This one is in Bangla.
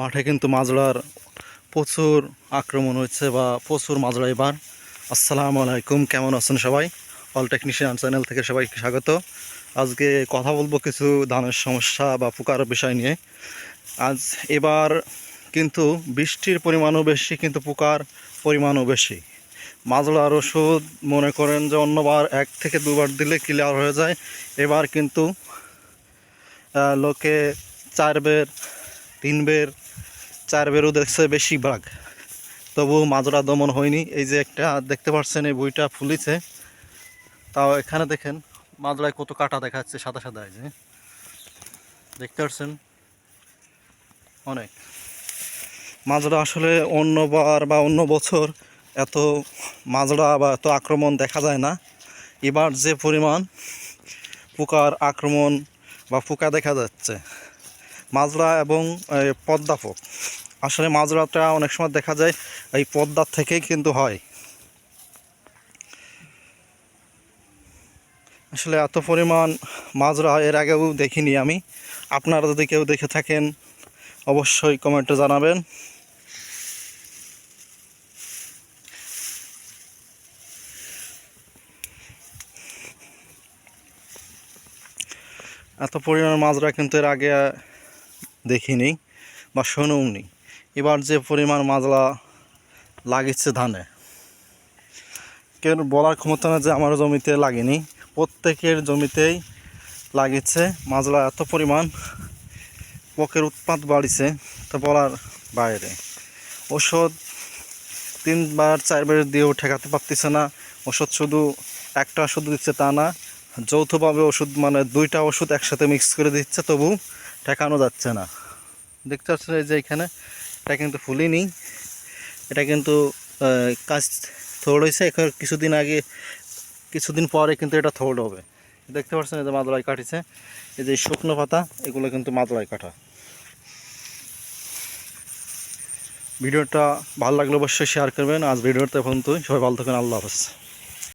মাঠে কিন্তু মাজড়ার প্রচুর আক্রমণ হচ্ছে বা প্রচুর মাজড়া এবার। আসসালামু আলাইকুম, কেমন আছেন সবাই? অল টেকনিশিয়ান চ্যানেল থেকে সবাইকে স্বাগত। আজকে কথা বলব কিছু ধানের সমস্যা বা পোকার বিষয় নিয়ে। আজ এবার কিন্তু বৃষ্টির পরিমাণও বেশি, কিন্তু পোকার পরিমাণও বেশি। মাজড়ার ওষুধ মনে করেন যে অন্যবার এক থেকে দুবার দিলে ক্লিয়ার হয়ে যায়। এবার কিন্তু লোকে চার বের, তিন বের চার বেরও দেখছে বেশি ভাগ তবু মাজরা দমন হয়নি। এই যে একটা দেখতে পাচ্ছেন এই বইটা ফুলিছে। তাও এখানে দেখেন মাজরায় কত কাটা দেখা যাচ্ছে সাদা সাদা এই যে। দেখতে পাচ্ছেন? অনেক। মাজরা আসলে অন্যবার বা অন্য বছর এত মাজরা বা এত আক্রমণ দেখা যায় না। এবার যে পরিমাণ পোকার আক্রমণ বা পোকা দেখা যাচ্ছে মাজরা এবং এই, পদ্মা পোক। আসলে মাজরাটা অনেক সময় দেখা যায় এই পদ্মার থেকেই কিন্তু হয়। আসলে এত পরিমাণ মাজরা এর আগেও দেখিনি আমি। আপনারা যদি কেউ দেখে থাকেন, অবশ্যই কমেন্টে জানাবেন। এত পরিমাণ মাজরা কিন্তু এর আগে দেখিনি বা শোনেওনি। এবার যে পরিমাণ মাজলা লাগিচ্ছে ধানে কেউ বলার ক্ষমতা না যে আমার জমিতে লাগেনি, প্রত্যেকের জমিতেই লাগিচ্ছে মাজলা এত পরিমাণ পোকের উৎপাত বাড়িছে তা বলার বাইরে। ওষুধ তিনবার, চারবার দিয়েও ঠেকাতে পারতেছে না ওষুধ শুধু একটা ওষুধ দিচ্ছে তা না, যৌথভাবে ওষুধ মানে দুইটা ওষুধ একসাথে মিক্স করে দিচ্ছে, তবু ঠেকানো যাচ্ছে না। দেখতে পাচ্ছেন যে এখানে এটা কিন্তু ফুলিনি এটা কিন্তু কাজ থোড় হয়েছে। এখন কিছুদিন আগে, কিছুদিন পরে কিন্তু এটা থোড় হবে। দেখতে পাচ্ছেন এই যে মাদলাই কাটিছে। এই যে শুকনো পাতা, এগুলো কিন্তু মাদলাই কাটা। ভিডিওটা ভালো লাগলে অবশ্যই শেয়ার করবেন। আজ ভিডিওটা এখন সবাই ভালো থাকেন আল্লাহ হাফেজ।